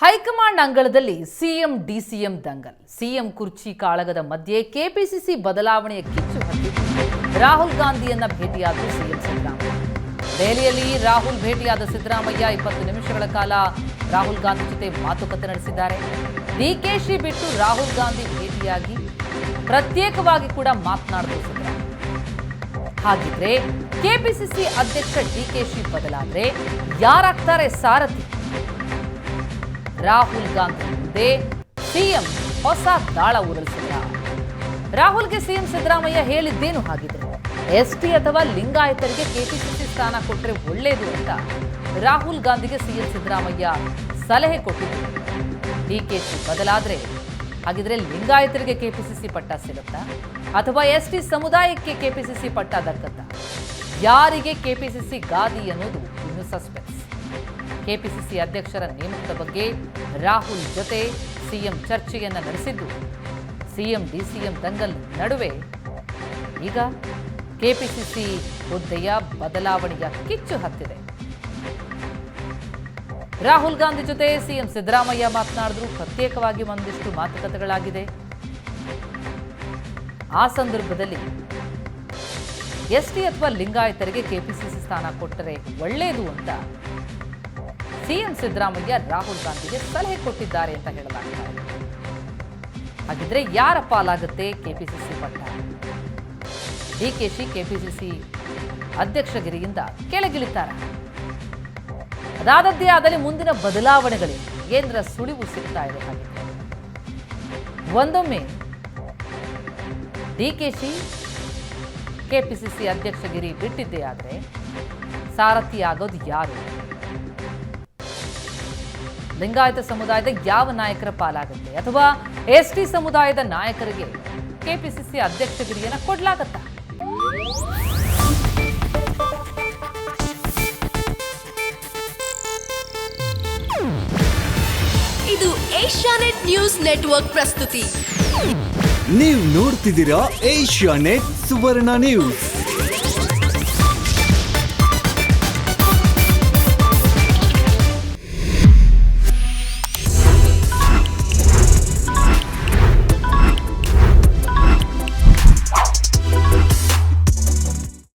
High command ಅಂಗಳದಲ್ಲಿ CM, DCM Dangal. CM ಕುರ್ಚಿ ಕಾಳಗದ ಮಧ್ಯೆ ಕೆಪಿಸಿಸಿ ಬದಲಾವಣೆಯ ಕಿಚ್ಚು ಹತ್ತಿ ರಾಹುಲ್ ಗಾಂಧಿಯನ್ನ ಭೇಟಿಯಾದ ಸಿಎಂ ಸಿದ್ದರಾಮಯ್ಯ. ದೆಹಲಿಯಲ್ಲಿ ರಾಹುಲ್ ಭೇಟಿಯಾದ ಸಿದ್ದರಾಮಯ್ಯ ಇಪ್ಪತ್ತು ನಿಮಿಷಗಳ ಕಾಲ ರಾಹುಲ್ ಗಾಂಧಿ ಜೊತೆ ಮಾತುಕತೆ ನಡೆಸಿದ್ದಾರೆ. ಡಿಕೆಶಿ ಬಿಟ್ಟು ರಾಹುಲ್ ಗಾಂಧಿ ಭೇಟಿಯಾಗಿ ಪ್ರತ್ಯೇಕವಾಗಿ ಕೂಡ ಮಾತನಾಡಿದ್ರು ಸಿದ್ದರಾಮಯ್ಯ. ಹಾಗಿದ್ರೆ ಕೆಪಿಸಿಸಿ ಅಧ್ಯಕ್ಷ ಡಿಕೆಶಿ ಬದಲಾದ್ರೆ ಯಾರಾಗ್ತಾರೆ ಸಾರಥಿ? ರಾಹುಲ್ ಗಾಂಧಿ ಮುಂದೆ ಸಿಎಂ ಹೊಸ ದಾಳ ಉರುಳಿಸಿದ್ರ. ರಾಹುಲ್ಗೆ ಸಿಎಂ ಸಿದ್ದರಾಮಯ್ಯ ಹೇಳಿದ್ದೇನು ಹಾಗಿದ್ರೆ? ಎಸ್ಟಿ ಅಥವಾ ಲಿಂಗಾಯತರಿಗೆ ಕೆಪಿಸಿಸಿ ಸ್ಥಾನ ಕೊಟ್ಟರೆ ಒಳ್ಳೆಯದು ಅಂತ ರಾಹುಲ್ ಗಾಂಧಿಗೆ ಸಿಎಂ ಸಿದ್ದರಾಮಯ್ಯ ಸಲಹೆ ಕೊಟ್ಟಿದ್ರು. ಡಿಕೆಶಿ ಬದಲಾದ್ರೆ ಹಾಗಿದ್ರೆ ಲಿಂಗಾಯತರಿಗೆ ಕೆಪಿಸಿಸಿ ಪಟ್ಟ ಸಿಗುತ್ತಾ? ಅಥವಾ ಎಸ್ ಟಿ ಸಮುದಾಯಕ್ಕೆ ಕೆಪಿಸಿಸಿ ಪಟ್ಟ ದಕ್ಕತ್ತಾ? ಯಾರಿಗೆ ಕೆಪಿಸಿಸಿ ಗಾದಿ ಅನ್ನೋದು ಇನ್ನು ಸಸ್ಪೆನ್ಸ್ ಕೆಪಿಸಿಸಿ ಅಧ್ಯಕ್ಷರ ನೇಮಕದ ಬಗ್ಗೆ ರಾಹುಲ್ ಜೊತೆ ಸಿಎಂ ಚರ್ಚೆಯನ್ನು ನಡೆಸಿದ್ದು. ಸಿಎಂ ಡಿಸಿಎಂ ದಂಗಲ್ ನಡುವೆ ಈಗ ಕೆಪಿಸಿಸಿ ಹುದ್ದೆಯ ಬದಲಾವಣೆಯ ಕಿಚ್ಚು ಹತ್ತಿದೆ. ರಾಹುಲ್ ಗಾಂಧಿ ಜೊತೆ ಸಿಎಂ ಸಿದ್ದರಾಮಯ್ಯ ಮಾತನಾಡಿದ್ರು. ಪ್ರತ್ಯೇಕವಾಗಿ ಒಂದಿಷ್ಟು ಮಾತುಕತೆಗಳಾಗಿದೆ. ಆ ಸಂದರ್ಭದಲ್ಲಿ ಎಸ್ಟಿ ಅಥವಾ ಲಿಂಗಾಯತರಿಗೆ ಕೆಪಿಸಿಸಿ ಸ್ಥಾನ ಕೊಟ್ಟರೆ ಒಳ್ಳೆಯದು ಅಂತ ಸಿಎಂ ಸಿದ್ದರಾಮಯ್ಯ ರಾಹುಲ್ ಗಾಂಧಿಗೆ ಸಲಹೆ ಕೊಟ್ಟಿದ್ದಾರೆ ಅಂತ ಹೇಳಲಾಗಿದೆ. ಹಾಗಿದ್ರೆ ಯಾರ ಪಾಲಾಗುತ್ತೆ ಕೆಪಿಸಿಸಿ ಪಟ್ಟ? ಡಿಕೆಶಿ ಕೆಪಿಸಿಸಿ ಅಧ್ಯಕ್ಷಗಿರಿಯಿಂದ ಕೆಳಗಿಳಿತಾರ. ಅದಾದದ್ದೇ ಆದಲ್ಲಿ ಮುಂದಿನ ಬದಲಾವಣೆಗಳಿಗೆ ಕೇಂದ್ರ ಸುಳಿವು ಸಿಗ್ತಾ ಇದೆ ಹಾಗೆ ಒಂದೊಮ್ಮೆ ಡಿಕೆಶಿ ಕೆಪಿಸಿಸಿ ಅಧ್ಯಕ್ಷಗಿರಿ ಬಿಟ್ಟಿದ್ದೇ ಆದರೆ ಸಾರಥಿ ಆಗೋದು ಯಾರು? ಲಿಂಗಾಯತ ಸಮುದಾಯದ ಯಾವ ನಾಯಕರ ಪಾಲಾಗುತ್ತೆ? ಅಥವಾ ಎಸ್ ಟಿ ಸಮುದಾಯದ ನಾಯಕರಿಗೆ ಕೆಪಿಸಿಸಿ ಅಧ್ಯಕ್ಷಗಿರಿಯನ್ನ ಕೊಡ್ಲಾಗತ್ತಾ? ಇದು ಏಷ್ಯಾನೆಟ್ ನ್ಯೂಸ್ ನೆಟ್ವರ್ಕ್ ಪ್ರಸ್ತುತಿ. ನೀವು ನೋಡ್ತಿದ್ದೀರಾ ಏಷ್ಯಾ ನೆಟ್ ಸುವರ್ಣ ನ್ಯೂಸ್.